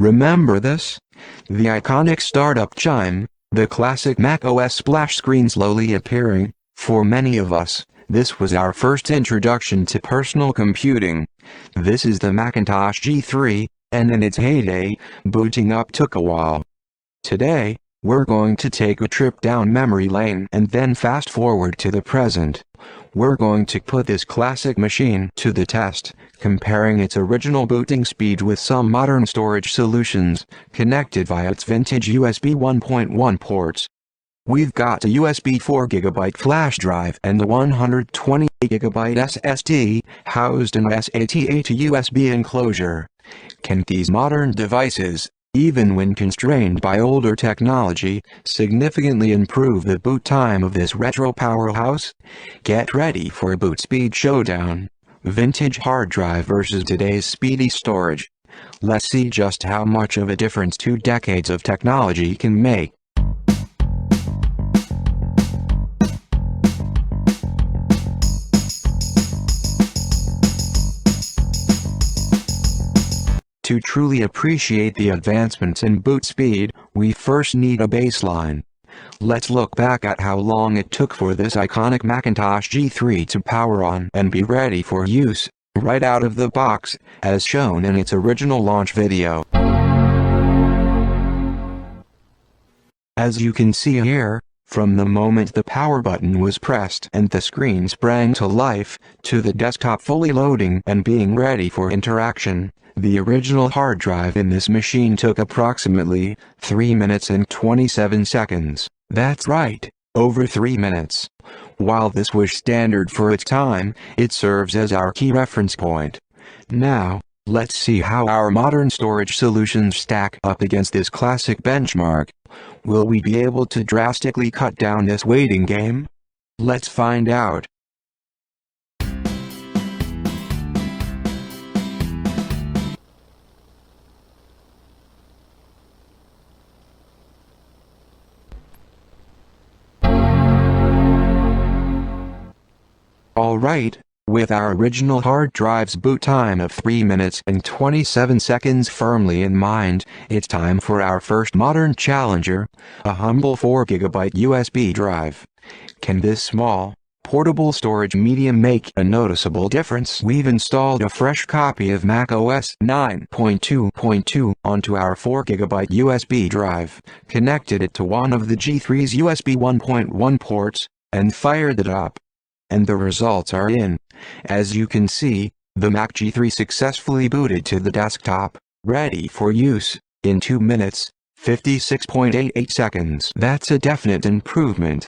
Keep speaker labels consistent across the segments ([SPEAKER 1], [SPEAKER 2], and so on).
[SPEAKER 1] Remember this? The iconic startup chime, the classic macOS splash screen slowly appearing. For many of us, this was our first introduction to personal computing. This is the Macintosh G3, and in its heyday, booting up took a while. Today, we're going to take a trip down memory lane and then fast forward to the present. We're going to put this classic machine to the test, comparing its original booting speed with some modern storage solutions, connected via its vintage USB 1.1 ports. We've got a USB 4GB flash drive and a 128GB SSD, housed in a SATA to USB enclosure. Can these modern devices, even when constrained by older technology, significantly improve the boot time of this retro powerhouse? Get ready for a boot speed showdown. Vintage hard drive versus today's speedy storage. Let's see just how much of a difference two decades of technology can make. To truly appreciate the advancements in boot speed, we first need a baseline. Let's look back at how long it took for this iconic Macintosh G3 to power on and be ready for use, right out of the box, as shown in its original launch video. As you can see here, from the moment the power button was pressed and the screen sprang to life, to the desktop fully loading and being ready for interaction, the original hard drive in this machine took approximately 3 minutes and 27 seconds. That's right, over 3 minutes. While this was standard for its time, it serves as our key reference point. Now, let's see how our modern storage solutions stack up against this classic benchmark. Will we be able to drastically cut down this waiting game? Let's find out. Alright, with our original hard drive's boot time of 3 minutes and 27 seconds firmly in mind, it's time for our first modern challenger, a humble 4GB USB drive. Can this small, portable storage medium make a noticeable difference? We've installed a fresh copy of macOS 9.2.2 onto our 4GB USB drive, connected it to one of the G3's USB 1.1 ports, and fired it up and the results are in. As you can see, the Mac G3 successfully booted to the desktop, ready for use, in 2 minutes, 56.88 seconds. That's a definite improvement.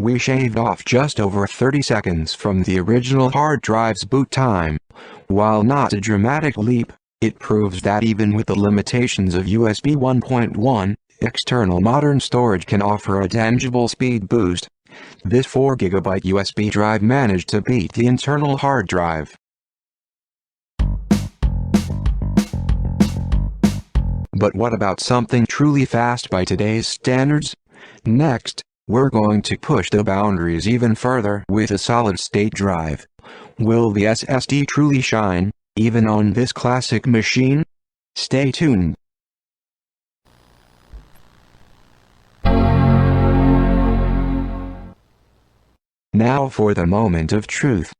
[SPEAKER 1] We shaved off just over 30 seconds from the original hard drive's boot time. While not a dramatic leap, it proves that even with the limitations of USB 1.1, external modern storage can offer a tangible speed boost. This 4GB USB drive managed to beat the internal hard drive. But what about something truly fast by today's standards? Next, we're going to push the boundaries even further with a solid-state drive. Will the SSD truly shine, even on this classic machine? Stay tuned. Now for the moment of truth.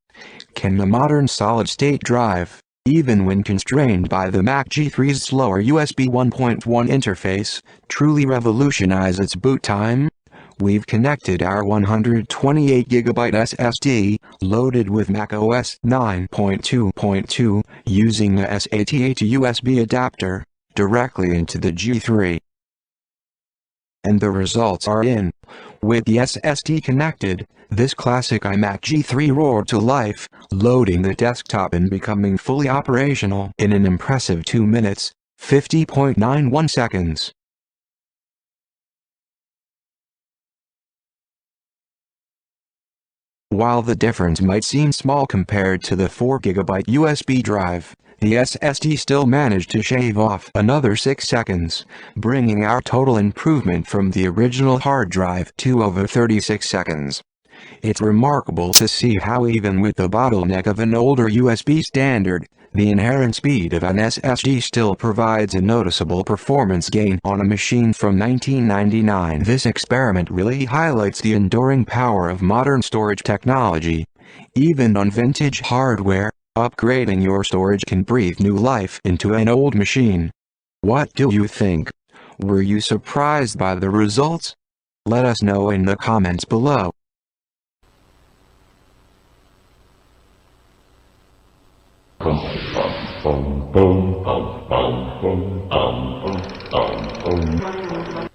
[SPEAKER 1] Can the modern solid-state drive, even when constrained by the Mac G3's slower USB 1.1 interface, truly revolutionize its boot time? We've connected our 128GB SSD, loaded with macOS 9.2.2, using a SATA to USB adapter, directly into the G3 and the results are in. With the SSD connected, this classic iMac G3 roared to life, loading the desktop and becoming fully operational in an impressive 2 minutes, 50.91 seconds. While the difference might seem small compared to the 4GB USB drive, the SSD still managed to shave off another 6 seconds, bringing our total improvement from the original hard drive to over 36 seconds. It's remarkable to see how even with the bottleneck of an older USB standard, the inherent speed of an SSD still provides a noticeable performance gain on a machine from 1999. This experiment really highlights the enduring power of modern storage technology. Even on vintage hardware, Upgrading your storage can breathe new life into an old machine. What do you think? Were you surprised by the results? Let us know in the comments below.
[SPEAKER 2] Boom, boom, boom, boom, boom, boom, boom, boom.